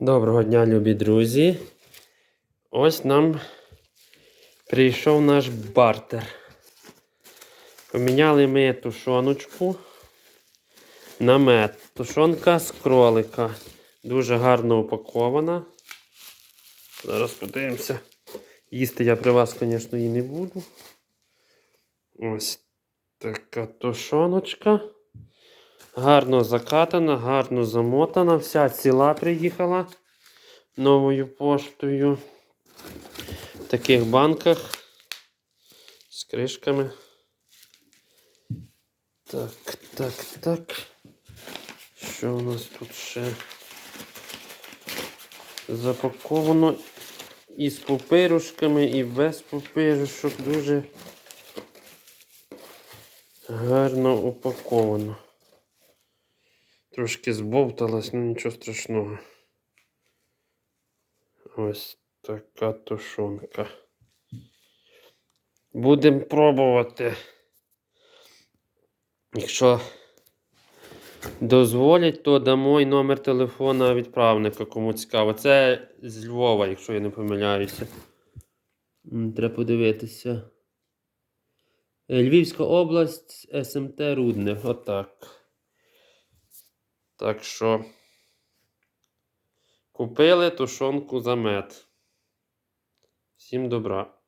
Доброго дня, любі друзі. Ось нам прийшов наш бартер. Поміняли ми тушоночку на мед. Тушонка з кролика. Дуже гарно упакована. Зараз подивимося. Їсти я при вас, звісно, її не буду. Ось така тушоночка. Гарно закатана, гарно замотана. Вся ціла приїхала новою поштою. В таких банках з кришками. Так, так, так. Що у нас тут ще запаковано і з пупирушками, і без пупирушок. Дуже гарно упаковано. Трошки збовталась, ну нічого страшного. Ось така тушонка. Будемо пробувати. Якщо дозволять, то дамо й номер телефона відправника, кому цікаво. Це з Львова, якщо я не помиляюся. Треба подивитися. Е, Львівська область, СМТ Рудне. Отак. Так що купили тушонку за мед. Всім добра.